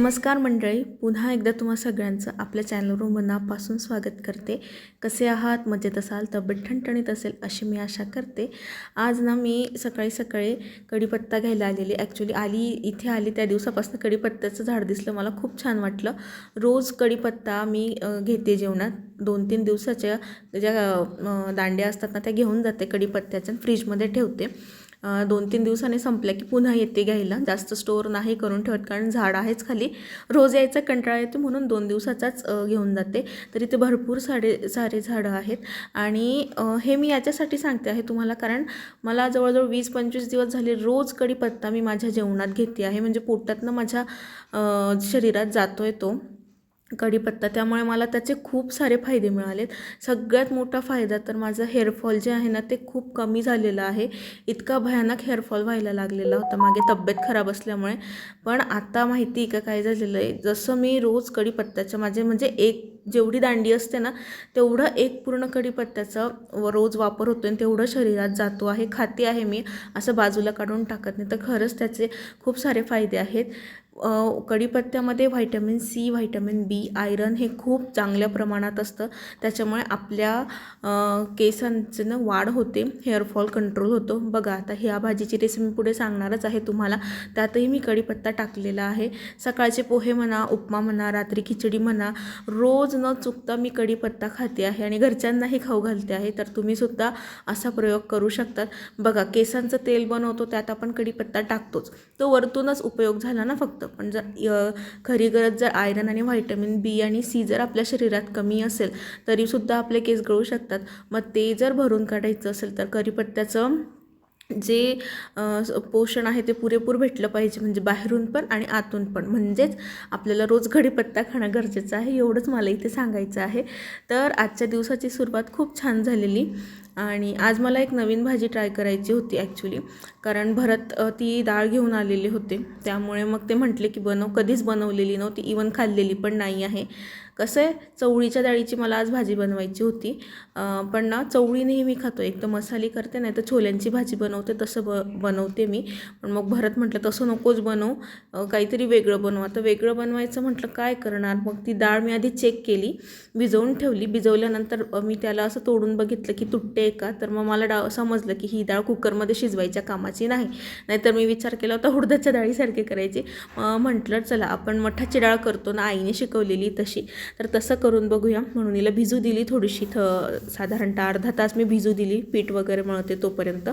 नमस्कार मंडळी पुन्हा एकदा तुम्हा सगळ्यांचं आपल्या चॅनलवर मनापासून स्वागत करते. कसे आहात? मजेत असाल? तब्येत ठणठणीत असेल अशी मी आशा करते. आज ना मी सकाळी सकाळी कढीपत्ता घ्यायला आलेली. ॲक्च्युली आली इथे आली त्या दिवसापासून कढीपत्त्याचं झाड दिसलं. मला खूप छान वाटलं. रोज कढीपत्ता मी घेते जेवणात. दोन तीन दिवसाच्या ज्या दांड्या असतात ना त्या घेऊन जाते कढीपत्त्याच्या फ्रीजमध्ये ठेवते. दोन तीन दिवसांनी संपल्या की पुन्हा येते घ्यायला. जास्त स्टोअर नाही करून ठेवत कारण झाड आहेच खाली. रोज यायचा कंटाळा येतो म्हणून दोन दिवसाचाच घेऊन जाते. तर इथे भरपूर सारे सारे झाडं आहेत. आणि हे मी याच्यासाठी सांगते आहे तुम्हाला कारण मला जवळजवळ वीस पंचवीस दिवस झाले रोज कढीपत्ता मी माझ्या जेवणात घेते आहे. म्हणजे पोटातनं माझ्या शरीरात जातो आहे तो. कढीपत्ता. त्यामुळे मला त्याचे खूप सारे फायदे मिळालेत. सगळ्यात मोठा फायदा तर माझं हेअरफॉल जे आहे ना ते खूप कमी झालेलं आहे. इतका भयानक हेअरफॉल व्हायला लागलेला होता. मागे तब्येत खराब असल्यामुळे. पण आता माहिती आहे का काय झालेलं आहे? जसं मी रोज कढीपत्त्याच्या माझे म्हणजे एक जेवढी दांडी असते ना तेवढं एक पूर्ण कढीपत्त्याचा व रोज वापर होतो आणि तेवढं शरीरात जातो आहे खाते आहे मी असं बाजूला काढून टाकत नाही. तर खरंच त्याचे खूप सारे फायदे आहेत. कढीपत्त्यामध्ये vitamin C vitamin B iron हे खूप चांगल्या प्रमाणात असतं. त्याच्यामुळे आपल्या केसांचे केसांचं ना वाढ होते हेअरफॉल कंट्रोल होतो. बघा आता ह्या भाजीची रेसिपी मी पुढे सांगणारच आहे तुम्हाला. त्यातही मी कढीपत्ता टाकलेला आहे. सकाळचे पोहे म्हणा उपमा म्हणा रात्री खिचडी म्हणा रोज न चुकता मी कढीपत्ता खाते आहे आणि घरच्यांनाही खाऊ घालते आहे तर तुम्हीसुद्धा असा प्रयोग करू शकतात बघा केसांचं तेल बनवतो त्यात आपण कढीपत्ता टाकतोच. तो वरतूनच उपयोग झाला ना फक्त. पण जर य- खरी गरज जर आयरन आणि व्हायटमिन बी आणि सी जर आपल्या शरीरात कमी असेल तरीसुद्धा आपले केस गळू शकतात. मग ते जर भरून काढायचं असेल तर कढीपत्त्याचं जे पोषण आहे ते पुरेपूर भेटलं पाहिजे म्हणजे बाहेरून पण आणि आतून पण. म्हणजेच आपल्याला रोज कढीपत्ता खाणं गरजेचं आहे एवढंच मला इथे सांगायचं आहे. तर आजच्या दिवसाची सुरुवात खूप छान झालेली आणि आज मला एक नवीन भाजी ट्राय करायची होती ॲक्च्युली कारण भरत ती डाळ घेऊन आलेले होते. त्यामुळे मग ते म्हटले की बनव कधीच बनवलेली नव्हती इवन खाल्लेली पण नाही आहे. कसं आहे चवळीच्या डाळीची मला आज भाजी बनवायची होती. पण ना चवळी नेहमी खातो. एक तर मसाली करते नाही तर छोल्यांची भाजी बनवते तसं ब बनवते मी. पण मग भरत म्हटलं तसं नकोच बनव. काहीतरी वेगळं बनव. आता वेगळं बनवायचं म्हटलं काय करणार? मग ती डाळ मी आधी चेक केली भिजवून ठेवली. भिजवल्यानंतर मी त्याला असं तोडून बघितलं की तुटते का? तर मग मला डाळ समजलं की ही डाळ कुकरमध्ये शिजवायच्या कामाची नाही. नाहीतर मी विचार केला होता हुडदाच्या डाळीसारखी करायची. म्हटलं चला आपण मठाची डाळ करतो ना आईने शिकवलेली तशी. तर तसं करून बघूया. म्हणून हिला भिजू दिली थोडीशी थ साधारणतः अर्धा तास मी भिजू दिली पीठ वगैरे मळते तोपर्यंत.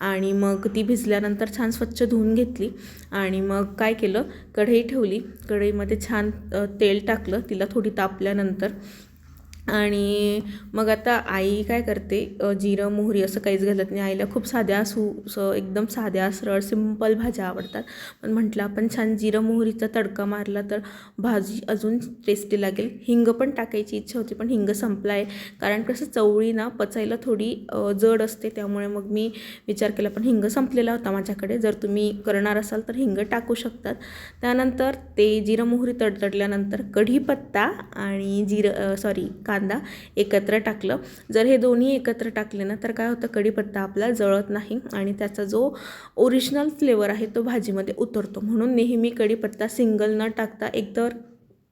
आणि मग ती भिजल्यानंतर छान स्वच्छ धुवून घेतली. आणि मग काय केलं? कढई ठेवली. कढईमध्ये छान तेल टाकलं. तिला थोडी तापल्यानंतर. आणि मग आता आई काय करते? जिरं मोहरी असं काहीच घालत नाही. आईला खूप साध्या सु स एकदम साध्या सरळ सिंपल भाज्या आवडतात. पण म्हटलं आपण छान जिरं मोहरीचा तडका मारला तर भाजी अजून टेस्टी लागेल. हिंग पण टाकायची इच्छा होती पण हिंग संपला आहे कारण कसं चवळी ना पचायला थोडी जड असते. त्यामुळे मग मी विचार केला पण हिंग संपलेला होता माझ्याकडे. जर तुम्ही करणार असाल तर हिंग टाकू शकतात. त्यानंतर ते जिरं मोहरी तडतडल्यानंतर कढीपत्ता आणि जिरं सॉरी का कांदा एकत्र टाकलं. जर हे दोन्ही एकत्र टाकले ना तर काय होतं कढीपत्ता आपला जळत नाही आणि त्याचा जो ओरिजिनल फ्लेवर आहे तो भाजीमध्ये उतरतो. म्हणून नेहमी कढीपत्ता सिंगल न टाकता एकतर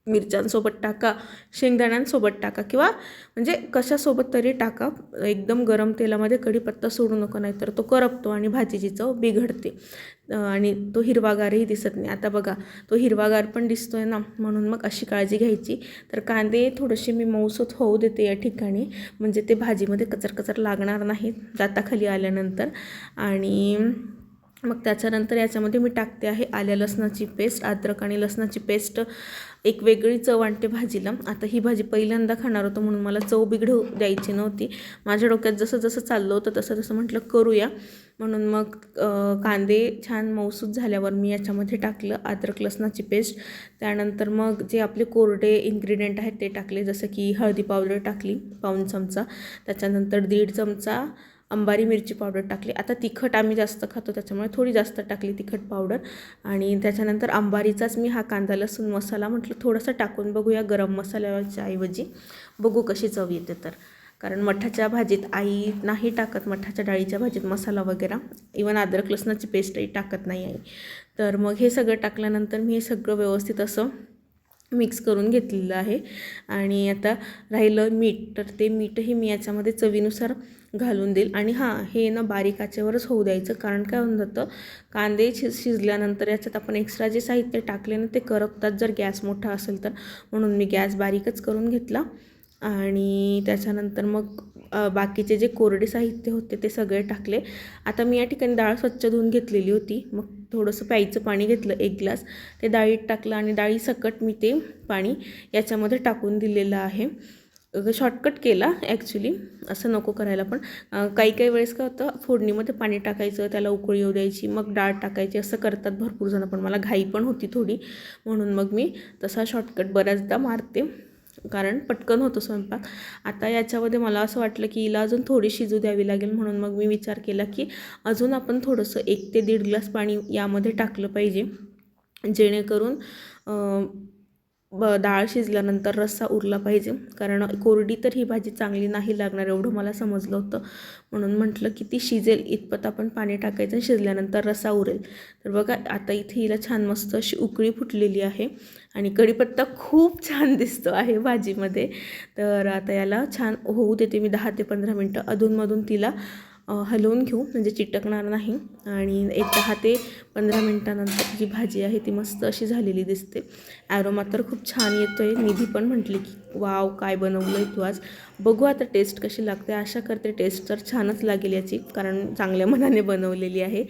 मिरच्यांसोबत टाका शेंगदाण्यांसोबत टाका किंवा म्हणजे कशासोबत तरी टाका. एकदम गरम तेलामध्ये कढीपत्ता सोडू नको नाही तर तो करपतो आणि भाजीची चव बिघडते. आणि तो हिरवागारही दिसत नाही. आता बघा तो हिरवागार पण दिसतो आहे ना म्हणून मग अशी काळजी घ्यायची. तर कांदे थोडेसे मी मऊसत होऊ देते या ठिकाणी. म्हणजे ते भाजीमध्ये कचर कचर लागणार नाहीत दाताखाली आल्यानंतर. आणि मग त्याच्यानंतर याच्यामध्ये मी टाकते आहे आल्या लसणाची पेस्ट अद्रक आणि लसणाची पेस्ट. एक वेगळी चव आणते भाजीला. आता ही भाजी पहिल्यांदा खाणार होतो म्हणून मला चव बिघडू द्यायची नव्हती. माझ्या डोक्यात जसं जसं चाललं होतं तसं तसं म्हटलं करूया. म्हणून मग कांदे छान मौसूद झाल्यावर मी याच्यामध्ये टाकलं अद्रक लसणाची पेस्ट. त्यानंतर मग जे आपले कोरडे इन्ग्रेडियंट आहेत ते टाकले जसं की हळदी पावडर टाकली पाऊन चमचा. त्याच्यानंतर दीड चमचा अंबारी मिरची पावडर टाकली. आता तिखट आम्ही जास्त खातो त्याच्यामुळे थोडी जास्त टाकली तिखट पावडर. आणि त्याच्यानंतर अंबारीचाच मी हा कांदा लसूण मसाला म्हटलं थोडासा टाकून बघूया गरम मसाल्याच्या ऐवजी. बघू कशी चव येते तर. कारण मठाच्या भाजीत आई नाही टाकत मठाच्या डाळीच्या भाजीत मसाला वगैरे. इवन अद्रक लसणाची पेस्टही टाकत नाही आई. तर मग हे सगळं टाकल्यानंतर मी हे सगळं व्यवस्थित असं मिक्स करून घेतलेलं आहे. आणि आता राहिलं मीठ. तर ते मीठही मी याच्यामध्ये चवीनुसार घालून देईल. आणि हां हे ना बारीक आचेवरच होऊ द्यायचं. कारण काय होऊन जातं कांदे शि शिजल्यानंतर याच्यात आपण एक्स्ट्रा जे साहित्य टाकले ना ते करपतात. जर गॅस मोठा असेल तर. म्हणून मी गॅस बारीकच करून घेतला. आणि त्याच्यानंतर मग बाकीचे जे कोरडे साहित्य होते ते सगळे टाकले. आता मी या ठिकाणी डाळ स्वच्छ धुवून घेतलेली होती. मग थोडंसं प्यायचं पाणी घेतलं एक ग्लास. ते डाळीत टाकलं आणि डाळी सकट मी ते पाणी याच्यामध्ये टाकून दिलेलं आहे. शॉर्टकट केला ॲक्च्युली असं नको करायला पण. काही काही वेळेस काय होतं फोडणीमध्ये पाणी टाकायचं त्याला उकळी येऊ द्यायची मग डाळ टाकायची. असं करतात भरपूर जणं पण मला घाई पण होती थोडी. म्हणून मग मी तसा शॉर्टकट बऱ्याचदा मारते. कारण पटकन होतो स्वयंपाक. आता याच्यामध्ये मला असं वाटलं की हिला अजून थोडी शिजू द्यावी लागेल म्हणून मग मी विचार केला की अजून आपण थोडंसं एक ते दीड ग्लास पाणी यामध्ये टाकलं पाहिजे. जेणेकरून डाळ शिजल्यानंतर रस्सा उरला पाहिजे. कारण कोरडी तर ही भाजी चांगली नाही लागणार एवढं मला समजलं होतं. म्हणून म्हटलं की ती शिजेल इतपत आपण पाणी टाकायचं शिजल्यानंतर रस्सा उरेल. तर बघा आता इथे हिला छान मस्त अशी उकळी फुटलेली आहे आणि कढीपत्ता खूप छान दिसतो आहे भाजीमध्ये. तर आता याला छान होऊ देते मी दहा ते पंधरा मिनटं. अधूनमधून तिला हलवून घेऊ. म्हणजे चिटकणार नाही. आणि एक दहा ते पंधरा मिनटानंतर जी भाजी आहे ती मस्त अशी झालेली दिसते. ॲरोमा तर खूप छान येतो आहे निधी पण म्हटली की वाव काय बनवलं आहे तू आज? बघू आता टेस्ट कशी लागते. आशा करते टेस्ट तर छानच लागेल याची कारण चांगल्या मनाने बनवलेली आहे.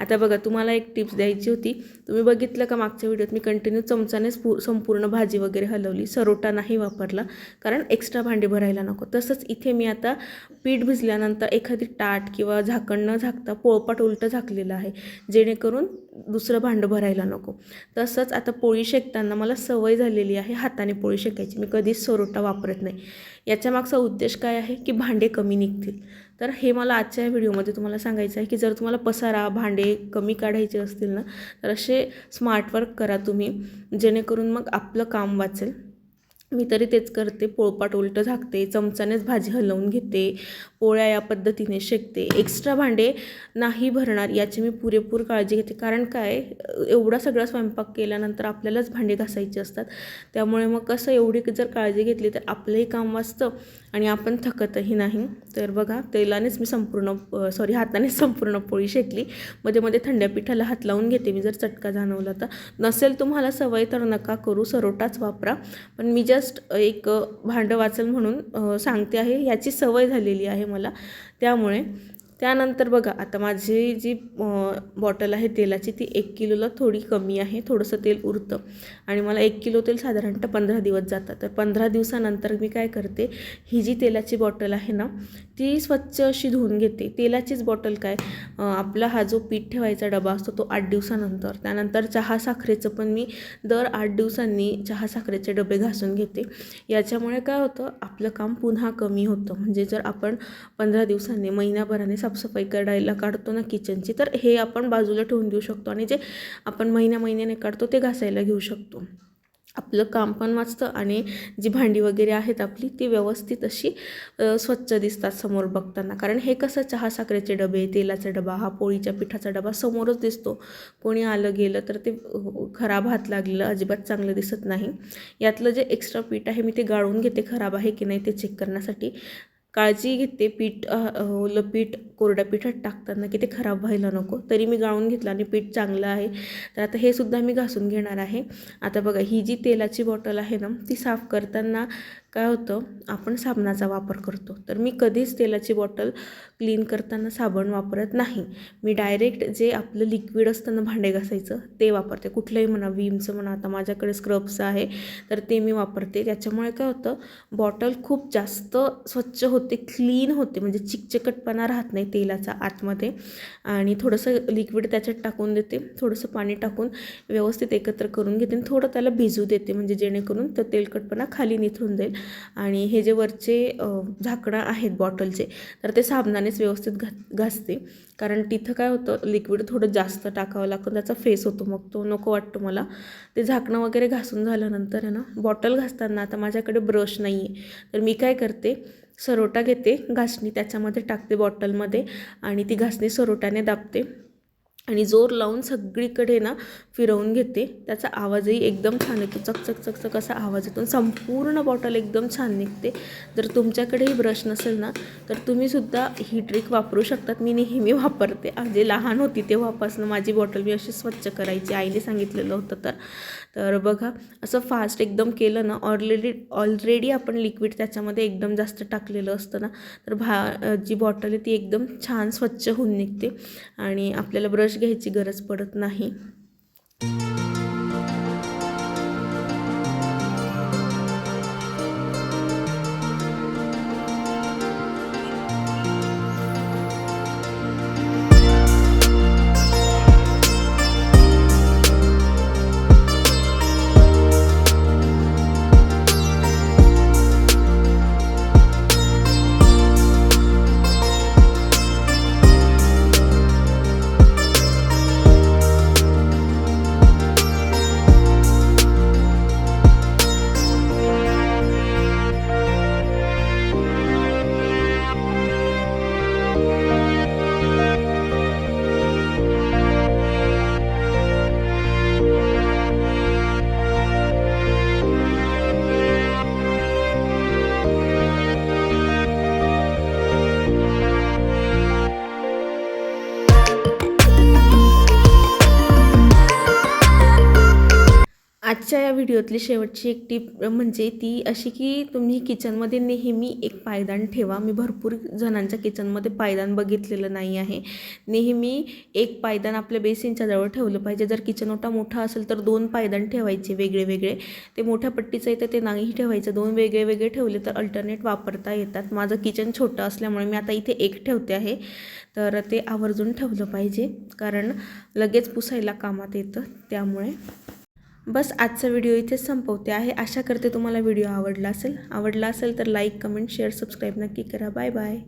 आता बघा तुम्हाला एक टिप्स द्यायची होती. तुम्ही बघितलं का मागच्या व्हिडिओत? मी कंटिन्यू चमचानेच पू संपूर्ण भाजी वगैरे हलवली. सरोटा नाही वापरला कारण एक्स्ट्रा भांडे भरायला नको. तसंच इथे मी आता पीठ भिजल्यानंतर एखादी ताट किंवा झाकण न झाकता पोळपाट उलटं झाकलेलं आहे. जेणेकरून दुसरं भांडं भरायला नको. तसंच आता पोळी शेकताना मला सवय झालेली आहे हाताने पोळी शेकायची. मी कधीच सरोटा वापरत नाही. याच्या मागचा उद्देश काय आहे की भांडे कमी निघतील. तर हे मला आजच्या व्हिडिओमध्ये तुम्हाला सांगायचं आहे की जर तुम्हाला पसारा भांडे कमी काढायचे असतील ना तर असे स्मार्ट वर्क करा तुम्ही जेणेकरून मग आपलं काम वाचेल. मी तरी तेच करते. पोळपाट उलटं झाकते चमचानेच भाजी हलवून घेते पोळ्या या पद्धतीने शेकते. एक्स्ट्रा भांडे नाही भरणार याची मी पुरेपूर काळजी घेते. कारण काय एवढा सगळा स्वयंपाक केल्यानंतर आपल्यालाच भांडे घासायचे असतात. त्यामुळे मग कसं एवढी जर काळजी घेतली तर आपलंही काम वाचतं आणि आपण थकतही नाही. तर बघा तेलानेच मी संपूर्ण सॉरी हातानेच संपूर्ण पोळी शेकली. मध्ये मध्ये थंड्या पिठाला हात लावून घेते मी जर चटका जाणवला तर. नसेल तुम्हाला सवय तर नका करू सरोटाच वापरा. पण मी जस्ट एक भांडं वाचल म्हणून सांगते आहे. ह्याची सवय झालेली आहे मला. त्यामुळे त्यानंतर बघा आता माझी जी बॉटल आहे तेलाची ती एक किलोला थोडी कमी आहे थोडंसं तेल उरतं. आणि मला एक किलो तेल साधारणतः पंधरा दिवस जातात. तर पंधरा दिवसानंतर मी काय करते ही जी तेलाची बॉटल आहे ना ती स्वच्छ अशी धुवून घेते. तेलाचीच बॉटल काय आपला हा जो पीठ ठेवायचा डबा असतो तो आठ दिवसानंतर. त्यानंतर चहा साखरेचं पण मी दर आठ दिवसांनी चहा साखरेचे डबे घासून घेते. याच्यामुळे काय होतं आपलं काम पुन्हा कमी होतं. म्हणजे जर आपण पंधरा दिवसांनी महिन्याभराने साफसफाई करायला काढतो ना किचनची तर हे आपण बाजूला ठेवून देऊ शकतो आणि जे आपण महिन्या महिन्याने काढतो ते घासायला घेऊ शकतो. आपलं काम पण वाचतं आणि जी भांडी वगैरे आहेत आपली ती व्यवस्थित अशी स्वच्छ दिसतात समोर बघताना. कारण हे कसं चहा साखरेचे डबे तेलाचा डबा हा पोळीच्या पिठाचा डबा समोरच दिसतो. कोणी आलं गेलं तर ते खराब हात लागलेलं अजिबात चांगलं दिसत नाही. यातलं जे एक्स्ट्रा पीठ आहे मी ते गाळून घेते खराब आहे की नाही ते चेक करण्यासाठी. काळजी घेते पीठ ओलं पीठ कोरड्या पिठात टाकताना की ते खराब व्हायला नको. तरी मी गाळून घेतलं आणि पीठ चांगलं आहे. तर आता हे सुद्धा मी घासून घेणार आहे. आता बघा ही जी तेलाची बॉटल आहे ना ती साफ करताना काय होतं आपण साबणाचा वापर करतो. तर मी कधीच तेलाची बॉटल क्लीन करताना साबण वापरत नाही. मी डायरेक्ट जे आपलं लिक्विड असतं ना भांडे घासायचं ते वापरते. कुठलंही म्हणा विमचं म्हणा आता माझ्याकडे स्क्रब्स आहे तर ते मी वापरते. त्याच्यामुळे काय होतं बॉटल खूप जास्त स्वच्छ होते क्लीन होते. म्हणजे चिकचिकटपणा राहत नाही तेलाचा आतमध्ये. आणि थोडंसं लिक्विड त्याच्यात टाकून देते. थोडंसं पाणी टाकून व्यवस्थित एकत्र करून घेते आणि थोडं त्याला भिजू देते. म्हणजे जेणेकरून तो तेलकटपणा खाली निथळून जाईल. आणि हे जे वरचे झाकणं आहेत बॉटलचे तर ते साबणानेच व्यवस्थित घा घासते. कारण तिथं काय होतं लिक्विड थोडं जास्त टाकावं लागतं त्याचा फेस होतो मग तो नको वाटतो मला. ते झाकणं वगैरे घासून झाल्यानंतर आहे ना बॉटल घासताना आता माझ्याकडे ब्रश नाही आहे तर मी काय करते सरोटा घेते घासणी त्याच्यामध्ये टाकते बॉटलमध्ये आणि ती घासणी सरोट्याने दाबते. आणि जोर लावून सगळीकडे ना फिरवून घेते. त्याचा आवाजही एकदम छान येतो. चकचक चकचक असा आवाज येतो. संपूर्ण बॉटल एकदम छान निघते. जर तुमच्याकडेही ब्रश नसेल ना तर तुम्हीसुद्धा ही ट्रिक वापरू शकतात. मी नेहमी वापरते. अगदी लहान होती तेव्हापासून माझी बॉटल मी अशी स्वच्छ करायची. आईने सांगितलेलं होतं तर. तर बघा असं फास्ट एकदम केलं ना ऑलरेडी ऑलरेडी आपण लिक्विड त्याच्यामध्ये एकदम जास्त टाकलेलं असतं ना तर भा जी बॉटल आहे ती एकदम छान स्वच्छ होऊन निघते. आणि आपल्याला ब्रश घ्यायची गरज पडत नाही. आजच्या या व्हिडिओतली शेवटची एक टीप म्हणजे ती अशी की तुम्ही किचनमध्ये नेहमी एक पायदान ठेवा. मी भरपूर जणांच्या किचनमध्ये पायदान बघितलेलं नाही आहे. नेहमी एक पायदान आपल्या बेसिनच्या जवळ ठेवलं पाहिजे. जर किचन ओटा मोठा असेल तर दोन पायदान ठेवायचे वेगळे वेगळे. ते मोठ्या पट्टीचं येतं ते नाही ठेवायचं. दोन वेगळे वेगळे ठेवले तर अल्टरनेट वापरता येतात. माझं किचन छोटं असल्यामुळे मी आता इथे एक ठेवते आहे. तर ते आवर्जून ठेवलं पाहिजे. कारण लगेच पुसायला कामात येतं. त्यामुळे बस आजचा व्हिडिओ इथेच संपवते आहे. आशा करते तुम्हाला व्हिडिओ आवडला असेल. आवडला असेल तर लाईक कमेंट शेअर सबस्क्राईब नक्की करा. Bye bye